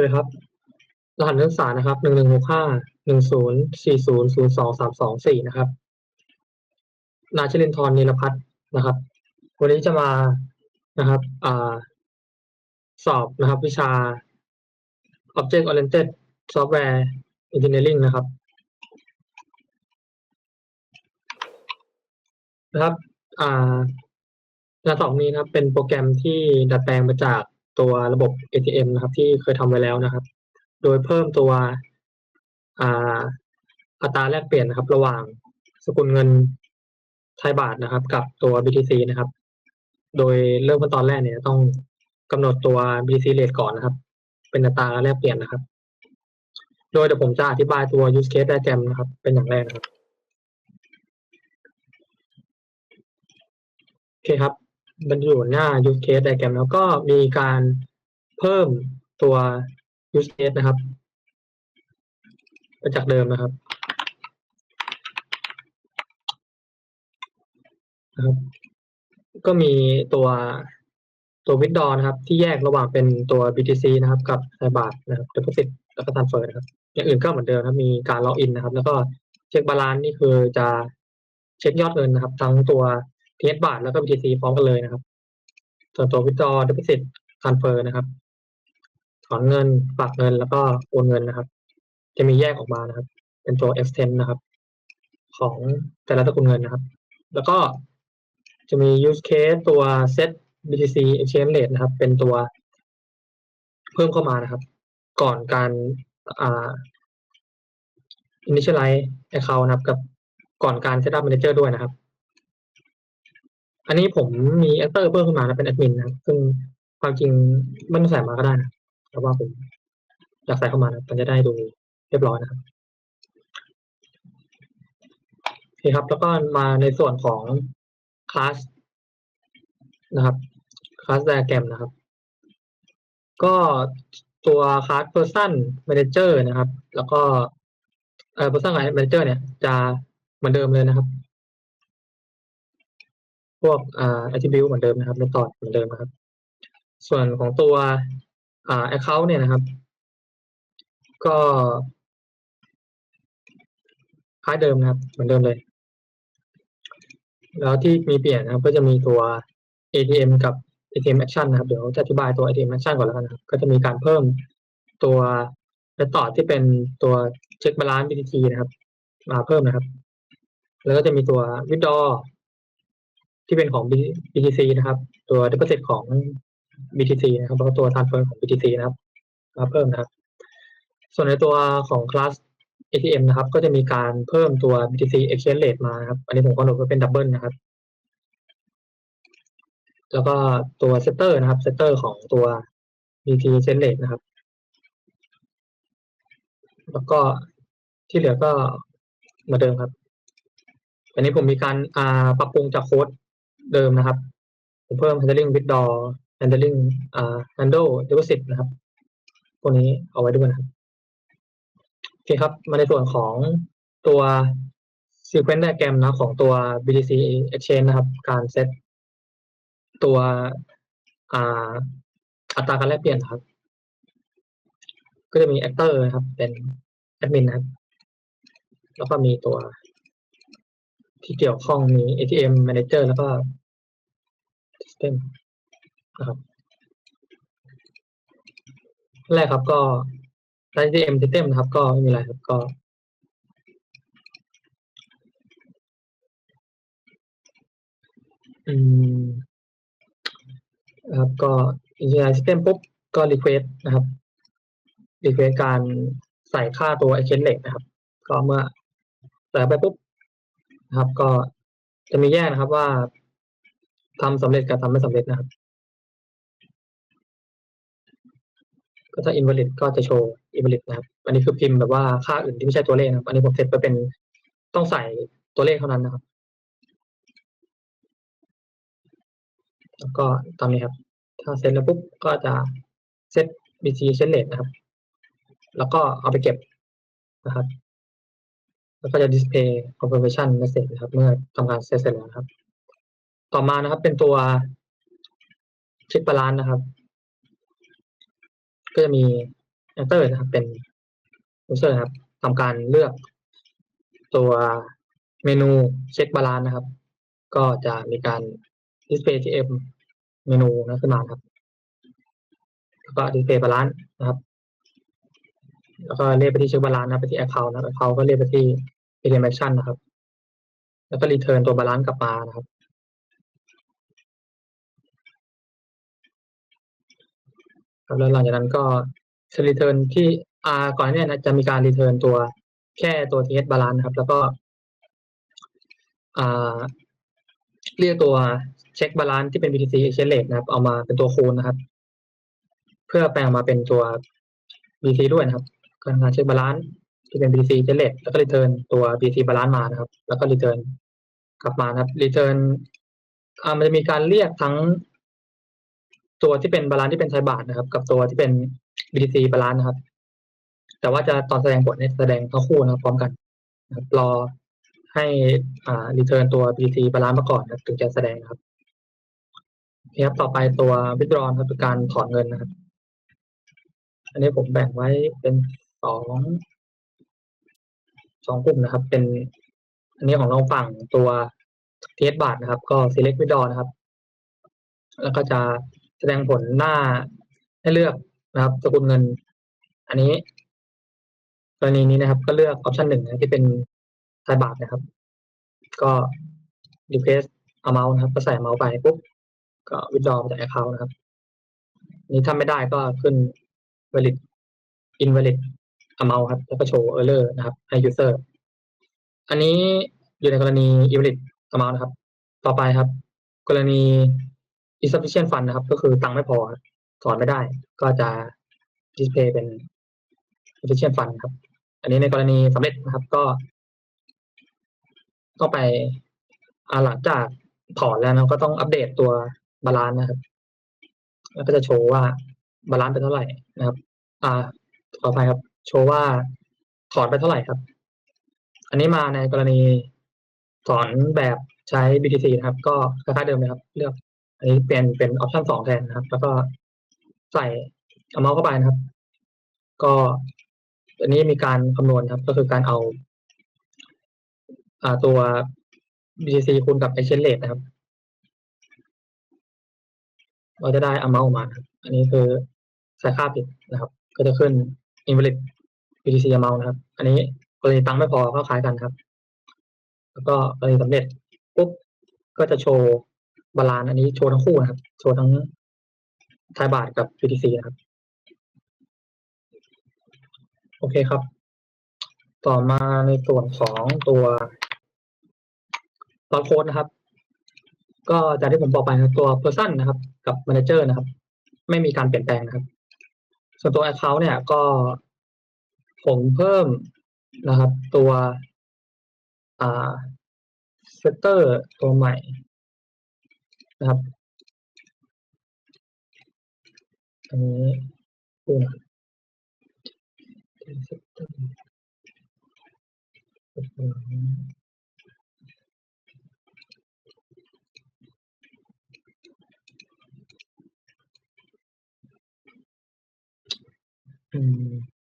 วัสดีครับ รหัสนักศึกษานะครับหนึ่งหนึ่งหกห้าหนึ่งศูนย์สี่ศูนย์ศูนย์สองสามสองสี่นะครับ นาชลินทร์นิรพัฒน์นะครับ วันนี้จะมานะครับอ่าสอบนะครับ วิชา Object Oriented Software Engineering นะครับ นะครับอ่าการสอบนี้นะครับ เป็นโปรแกรมที่ดัดแปลงมาจาก ตัวระบบ ATM นะครับ ที่เคยทำไว้แล้วนะครับ โดยเพิ่มตัวอ่าอัตราแลกเปลี่ยนนะครับ ระหว่างสกุลเงินไทยบาทนะครับ กับตัว BTC นะครับ โดยเริ่มขั้นตอนแรกเนี่ยต้องกำหนดตัว BTC rate ก่อนนะครับ เป็นอัตราแลกเปลี่ยนนะครับ โดยเดี๋ยวผมจะอธิบายตัว use case diagram นะครับ เป็นอย่างแรกนะครับโอเคครับ มันอยู่หน้า use case diagram แล้วก็มีการเพิ่มตัว use case นะครับจากเดิมนะครับนะครับ ก็มีตัวตัว withdraw นะครับ ที่แยกระหว่างเป็นตัว BTC นะครับ กับไทยบาทนะครับ deposit แล้วก็ transfer นะครับ อย่างอื่นก็เหมือนเดิมนะครับ มีการ log in นะครับ แล้วก็เช็คบาลานซ์นี่คือจะเช็คยอดเงินนะครับ ทั้งตัว TS บาทแล้วก็ BTC พร้อมกันเลยนะครับ ส่วนตัว withdraw deposit transfer นะครับ ถอนเงินฝากเงินแล้วก็โอนเงินนะครับ จะมีแยกออกมานะครับ เป็นตัว extend นะครับ ของแต่ละสกุลเงินนะครับ แล้วก็จะมี use case ตัว set BTC exchange rate นะครับ เป็นตัวเพิ่มเข้ามานะครับ ก่อนการอ่า initialize account นะครับ กับก่อนการ setup manager ด้วยนะครับ อันนี้ผมมี actor เพิ่มขึ้นมานะเป็น admin นนะซึ่งความจริงไม่ต้องใส่มาก็ได้นะแต่ว่าผมอยากใส่เข้ามานะมันจะได้ดูเรียบร้อยนะครับโอเคครับ แล้วก็มาในส่วนของ class นะครับ class diagram นะครับ ก็ตัว class person manager นะครับ แล้วก็เอ่อ person manager เนี่ยจะเหมือนเดิมเลยนะครับ พวกอ่า attribute เหมือนเดิมนะครับ method เหมือนเดิมนะครับ ส่วนของตัวอ่า account เนี่ยนะครับ ก็คล้ายเดิมนะครับ เหมือนเดิมเลย แล้วที่มีเปลี่ยนนะครับ ก็จะมีตัว ATM กับ ATM action นะครับ เดี๋ยวจะอธิบายตัว ATM action ก่อนแล้วกันนะครับ ก็จะมีการเพิ่มตัว method ที่เป็นตัวเช็คบาลานซ์ BTC นะครับ มาเพิ่มนะครับ แล้วก็จะมีตัว withdraw ที่เป็นของ BTC นะครับ ตัว deposit ของ BTC นะครับแล้วก็ตัว transfer ของ BTC นะครับมาเพิ่มนะครับ ส่วนในตัวของ class ATM นะครับ ก็จะมีการเพิ่มตัว BTC exchange rate มานะครับ อันนี้ผมกำหนดไว้เป็นดับเบิลนะครับ แล้วก็ตัว setter นะครับ setter ของตัว BTC exchange rate นะครับ แล้วก็ที่เหลือก็เหมือนเดิมครับ อันนี้ผมมีการปรับปรุงจากโค้ด เดิมนะครับ ผมเพิ่ม handling withdraw handling อ่า handle deposit นะครับพวกนี้เอาไว้ด้วยนะครับโอเคครับ มาในส่วนของตัว sequence diagram นะของตัว BTC exchange นะครับ การเซตตัวอ่าอัตราการแลกเปลี่ยนนครับ ก็จะมี actor นะครับ เป็น admin นะครับ แล้วก็มีตัว ที่เกี่ยวข้องมี ATM manager แล้วก็ system นะครับแรกครับก็ ATM system นะครับ ก็ไม่มีอะไรครับก็ อืมนะครับก็ initialize system ปุ๊บก็ request นะครับ request การใส่ค่าตัว exchange rate นะครับ ก็เมื่อใส่ไปปุ๊บ นะครับ ก็จะมีแยกนะครับว่าทำสำเร็จกับทำไม่สำเร็จนะครับ ก็ถ้า invalid ก็จะโชว์ invalid นะครับ อันนี้คือพิมพ์แบบว่าค่าอื่นที่ไม่ใช่ตัวเลขนะครับ อันนี้ผมเซตไปเป็นต้องใส่ตัวเลขเท่านั้นนะครับ แล้วก็ตามนี้ครับ ถ้าเซตแล้วปุ๊บก็จะเซต BT เซตเลทนะครับ แล้วก็เอาไปเก็บนะครับ แล้วก็จะ display confirmation message นะครับ เมื่อทำการเซตเสร็จแล้วครับ ต่อมานะครับเป็นตัวเช็คบาลานนะครับ ก็จะมี enter นะครับเป็น user นะครับทำการเลือกตัวเมนูเช็คบาลานนะครับ ก็จะมีการ display gm เมนูนะขึ้นมาครับ แล้วก็ display บาลานซ์นะครับ แล้วก็เรียกไปที่เช็คบาลานซ์นะไปที่ account นะครับ account ก็เรียกไปที่ ATM action นะครับ แล้วก็ return ตัวบาลานซ์กลับมานะครับครับแล้วหลังจากนั้นก็จะ return ที่อ่าก่อนหน้านี้นะจะมีการ return ตัวแค่ตัว th balance นะครับ แล้วก็อ่าเรียกตัวเช็คบาลานซ์ที่เป็น BTC exchange rate นะครับ เอามาเป็นตัวคูณนะครับ เพื่อแปลงมาเป็นตัว BTC ด้วยนะครับ การการเช็คบาลานซ์ที่เป็น BTC exchange rate แล้วก็ return ตัว BTC balance มานะครับ แล้วก็ return กลับมานะครับ return อ่ามันจะมีการเรียกทั้ง ตัวที่เป็นบาลานซ์ที่เป็นไทยบาทนะครับ กับตัวที่เป็น BTC บาลานซ์นะครับ แต่ว่าจะตอนแสดงผลเนี่ยแสดงทั้งคู่นะครับพร้อมกันนะครับรอให้อ่า return ตัว BTC บาลานซ์มาก่อนนะถึงจะแสดงนะครับโอเครับต่อไปตัว withdraw ครับคือการถอนเงินนะครับ อันนี้ผมแบ่งไว้เป็น สองสองกลุ่มนะครับ เป็น อันนี้ของเราฝั่งตัวเทสบาทนะครับ ก็ select withdraw นะครับ แล้วก็จะแสดงผลหน้าให้เลือกนะครับสกุลเงิน อันนี้กรณีนี้นะครับ ก็เลือกออปชันหนึ่งนะที่เป็นไทยบาทนะครับ ก็ request amount นะครับ ก็ใส่ amount ไปปุ๊บก็ withdraw มาจาก account นะครับ นี้ถ้าไม่ได้ก็ขึ้น valid invalid amount ครับ แล้วก็โชว์ error นะครับ ให้ user อันนี้อยู่ในกรณี invalid amount นะครับ ต่อไปครับ กรณี insufficient fund นะครับ ก็คือตังค์ไม่พอถอนไม่ได้ ก็จะ display เป็น insufficient fund ครับ อันนี้ในกรณีสำเร็จนะครับ ก็ต้องไปอาหลังจากถอนแล้วนะก็ต้องอัปเดตตัวบาลานซ์นะครับ แล้วก็จะโชว์ว่าบาลานซ์เป็นเท่าไหร่นะครับ อ่าขออภัยครับ โชว์ว่าถอนไปเท่าไหร่ครับ อันนี้มาในกรณีถอนแบบใช้ BTC นะครับ ก็คล้ายๆเดิมเลยครับ เลือก อันนี้เป็นเป็นออปชันสองแทนนะครับ แล้วก็ใส่เอาเมาส์เข้าไปนะครับ ก็อันนี้มีการคำนวณครับ ก็คือการเอาอ่าตัว BTC คูณกับ exchange rate นะครับ เราจะได้ amount ออกมาครับ อันนี้คือใส่ค่าผิดนะครับ ก็จะขึ้น invalid BTC amount นะครับ อันนี้กรณีตังค์ไม่พอก็คล้ายกันครับ แล้วก็กรณีสำเร็จปุ๊บก็จะโชว์บาลานซ์อันนี้โชว์ทั้งคู่นะครับ โชว์ทั้งไทยบาทกับ BTC นะครับ โอเคครับ ต่อมาในส่วนของตัวบาร์โค้ดนะครับ ก็จากที่ผมบอกไปนะตัว person นะครับ กับ manager นะครับ ไม่มีการเปลี่ยนแปลงนะครับ ส่วนตัว account เนี่ยก็ผมเพิ่มนะครับตัวอ่า setter ตัวใหม่นะครับอันนี้ดูนะ setter อื ม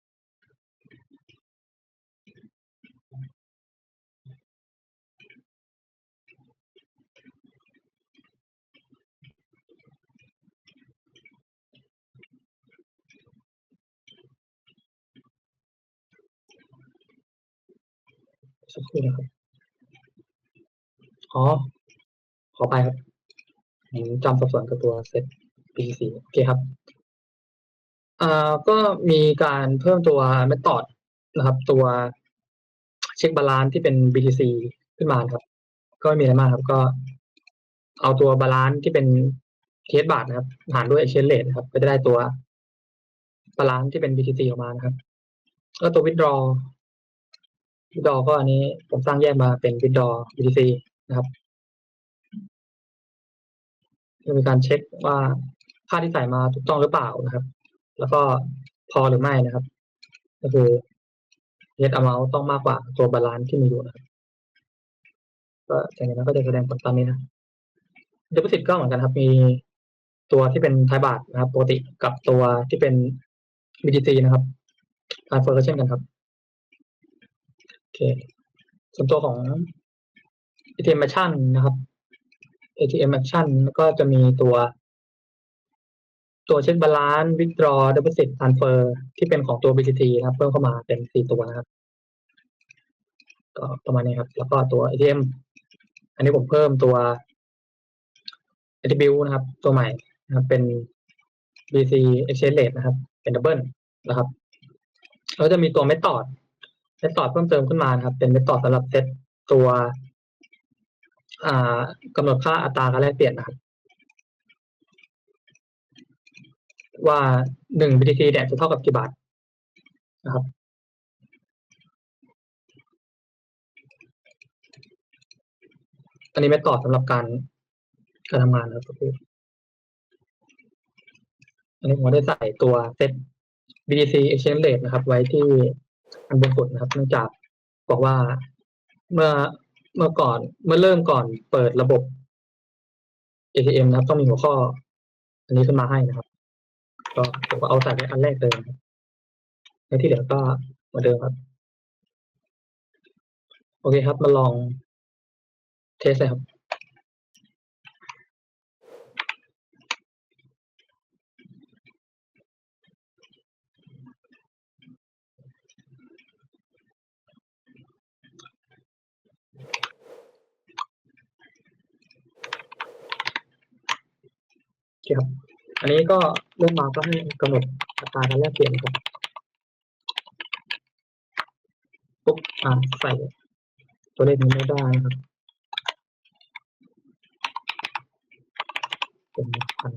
สักครู่นะครับ อ๋อ ขอไปครับผมจำสับสนกับตัวเซต BTC โอเคครับ อ่าก็มีการเพิ่มตัว method นะครับ ตัว เช็คบาลานซ์ที่เป็น BTC ขึ้นมาครับ ก็ไม่มีอะไรมากครับ ก็ เอาตัวบาลานซ์ที่เป็นเทสบาทนะครับ หารด้วย exchange rate นะครับ ก็จะได้ตัวบาลานซ์ที่เป็น BTC ออกมานะครับแล้วตัว withdraw withdraw ก็อันนี้ผมสร้างแยกมาเป็น withdraw BTC นะครับจะมีการเช็คว่าค่าที่ใส่มาถูกต้องหรือเปล่านะครับ แล้วก็พอหรือไม่นะครับ ก็คือ net amount ต้องมากกว่าตัวบาลานซ์ที่มีอยู่นะครับก็จากนั้นก็จะแสดงผลตามนี้นะ deposit ก็เหมือนกันครับ มีตัวที่เป็นไทยบาทนะครับปกติกับตัวที่เป็น BTC นะครับการเฟอร์ก็เช่นกันครับโอเคส่วนตัวของ ATM Action นะครับ ATM Action ก็จะมีตัว ตัวเช็คบาลานซ์ withdraw deposit transfer ที่เป็นของตัว BTC นะครับ เพิ่มเข้ามาเป็นสี่ตัวนะครับ ก็ประมาณนี้ครับ แล้วก็ตัว ATM อันนี้ผมเพิ่มตัว attribute นะครับ ตัวใหม่นะครับ เป็น BC exchange rate นะครับ เป็น double นะครับแล้วจะมีตัว method method เพิ่มเติมขึ้นมานะครับ เป็น method สำหรับเซตตัวกำหนดค่าอัตราการแลกเปลี่ยนนะครับ ว่าหนึ่ง BTC เนี่ยจะเท่ากับกี่บาทนะครับอันนี้ไม่ตอบสำหรับการการทำงานนะครับคืออันนี้ผมได้ใส่ตัวเซต BTC Exchange Rate นะครับ ไว้ที่อันบนสุดนะครับ เนื่องจากบอกว่าเมื่อเมื่อก่อนเมื่อเริ่มก่อนเปิดระบบ ATM นะครับ ต้องมีหัวข้อ อันนี้ขึ้นมาให้นะครับ ก็ผมก็เอาใส่ไว้อันแรกเลยนะครับแล้วที่เหลือก็เหมือนเดิมครับ โอเคครับ มาลองเทสเลยครับครับ อันนี้ก็เริ่มมาก็ให้กำหนดอัตราการแลกเปลี่ยนนะครับปุ๊บอ่าใส่ตัวเลขนี้ไม่ได้นะครับเป็นพัน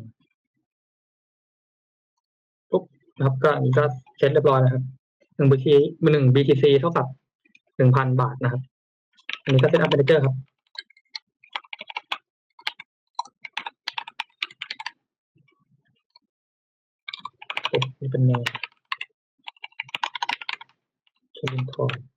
ปุ๊บนะครับก็อันนี้ก็เซ็ตเรียบร้อยนะครับหนึ่ง BTC หนึ่ง BTC เท่ากับหนึ่งพันบาทนะครับ อันนี้ก็เซตอัพเมนเจอร์ครับ ปุ๊บ นี้เป็นแนวเคลินทอน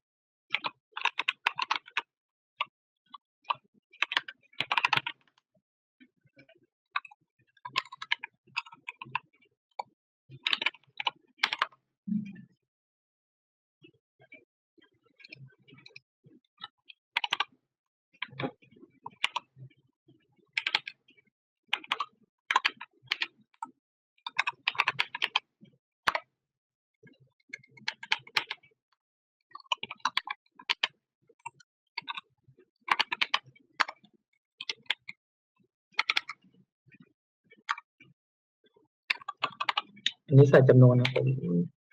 อันนี้ใส่จำนวนนะผม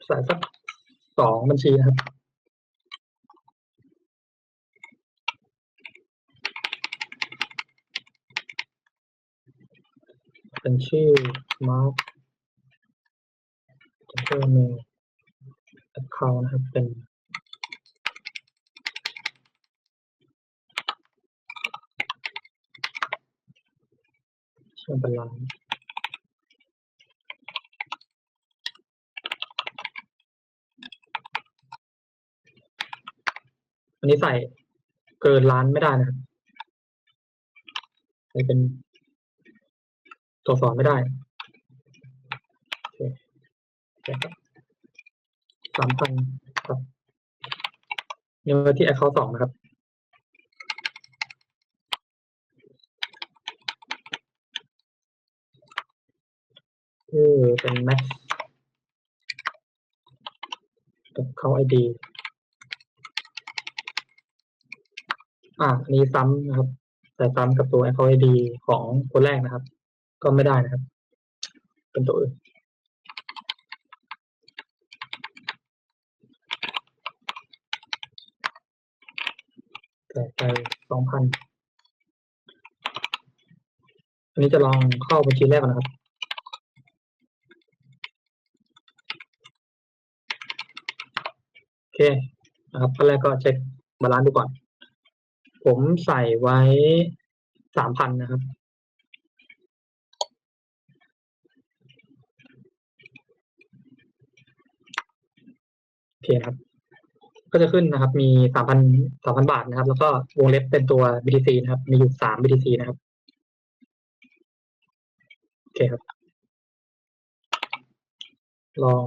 ใส่สักสองบัญชีนะครับเป็นชื่อ Mark จะเพิ่มใน account นะครับ เป็นเชื่อมบาลาน อันนี้ใส่เกินล้านไม่ได้นะครับใส่เป็นตัวสอนไม่ได้โอเคสามพันครับเงินที่ account สองนะครับคือเป็น max กับเขา ID อ่าอันนี้ซ้ำนะครับใส่ซ้ำกับตัว account ID ของคนแรกนะครับ ก็ไม่ได้นะครับ เป็นตัวอื่นใส่ไปสองพันอันนี้จะลองเข้าบัญชีแรกก่อนนะครับโอเคนะครับขั้นแรกก็เช็คบาลานซ์ดูก่อน ผมใส่ไว้สามพันนะครับ โอเคครับ ก็จะขึ้นนะครับ มีสามพันสามพันบาทนะครับ แล้วก็วงเล็บเป็นตัว BTC นะครับ มีอยู่สาม BTC นะครับ โอเคครับ ลอง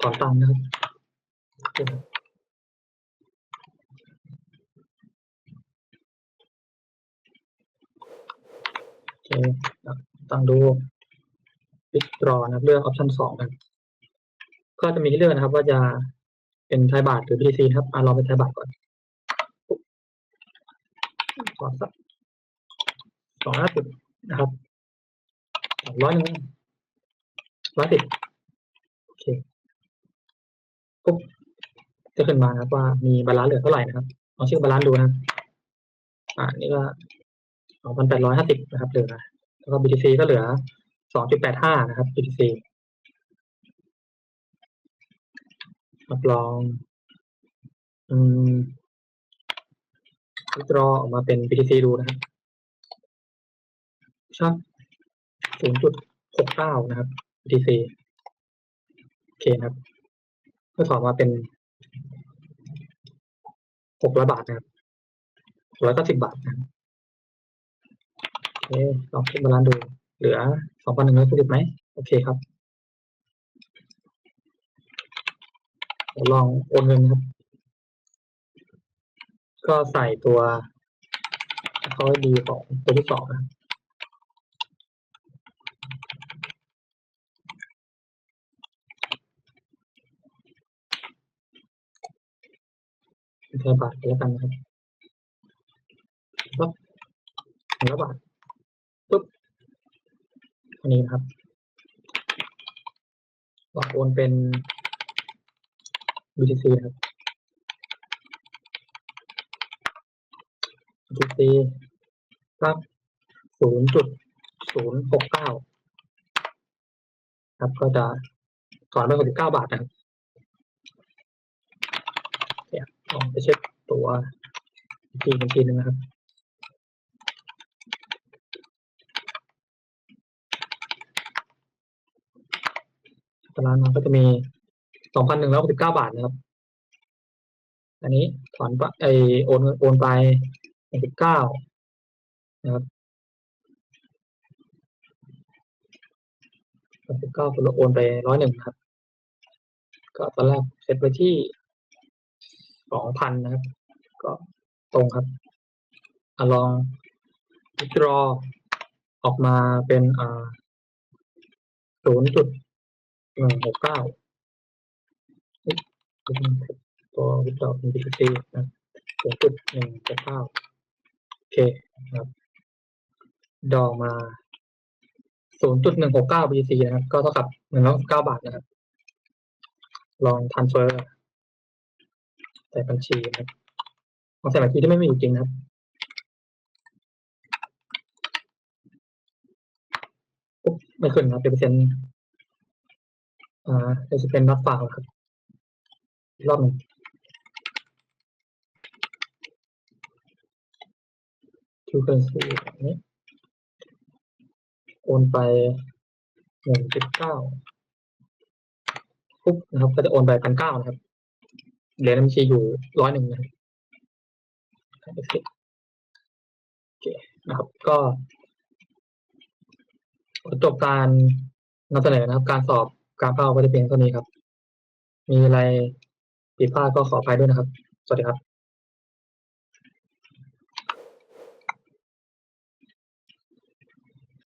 ถอนตังค์นะครับโอ เคตั้งดู withdraw นะเลือก option สองนะครับก็จะมีให้เลือกนะครับ ว่าจะเป็นไทยบาทหรือ BTC ครับอะลองเป็นไทยบาทก่อนขอสักสองห้าสิบนะครับสองร้อยหนึ่งร้อยสิบโอเคปุ๊บจะขึ้นมานะครับว่ามีบาลานซ์เหลือเท่าไหร่นะครับลองเช็คบาลานซ์ดูนะครับอ่านี่ก็ สองพันแปดร้อยห้าสิบนะครับเหลือแล้วก็ BTC ก็เหลือสองจุดแปดห้านะครับ BTC รับรองอืมวิตรอออกมาเป็น BTC ดูนะครับชักศูนย์จุดหกเก้านะครับ BTC โอเคนะครับ ก็ถอนมาเป็นหกร้อยบาทนะครับร้อยเก้าสิบบาทนะครับ เคลองเช็คบาลานซ์ดู เหลือสองพันหนึ่งร้อยสิบไหม โอเคครับเดี๋ยวลองโอนเงินครับ ก็ใส่ตัวเขาดีของตัวที่สองนะครับเทบาทแล้วกันนะครับปั๊บหนึ่งร้อยบาท อันนี้นะครับก็โอนเป็น BTC ครับ BTC ครับศูนย์จุดศูนย์หกเก้าครับก็จะถอนไปหกสิบเก้าบาทนะครับเนี่ยลองไปเช็คตัวบัญชีบัญชีหนึ่งนะครับ ตารางมันก็จะมีสองพันหนึ่งร้อยหกสิบเก้าบาทนะครับ อันนี้ถอนไปไอโอนโอนไปหกสิบเก้านะครับหกสิบเก้าคนละโอนไปร้อยหนึ่งครับ ก็ตอนแรกเซตไว้ที่สองพันนะครับ ก็ตรงครับอลอง withdraw ออกมาเป็นอ่าศูนย์จุด หนึ่งหกเก้าตัววิจารณ์เป็น BTC นะศูนย์จุดหนึ่งหกเก้าโอเคครับ ดอกมาศูนย์จุดหนึ่งหกเก้า BTC นะครับ ก็เท่ากับหนึ่งร้อยเก้าบาทนะครับ ลองทันเฟอร์ใส่บัญชีนะครับลองใส่บัญชีที่ไม่มีอยู่จริงนะครับปุ๊บไม่ขึ้นครับเป็นเปอร์เซ็นต์ อ่าจะเป็นนัดฝากครับรอบหนึ่งคิวเคอร์ซีนี้โอนไปหนึ่งจุดเก้าปุ๊บนะครับ ก็จะโอนไปพันเก้านะครับเหรียญในบัญชีอยู่ร้อยหนึ่งนะครับโอเคนะครับ ก็จบการนำเสนอนะครับ การสอบ การเข้าก็จะเพียงเท่านี้ครับ มีอะไรผิดพลาดก็ขออภัยด้วยนะครับ สวัสดีครับ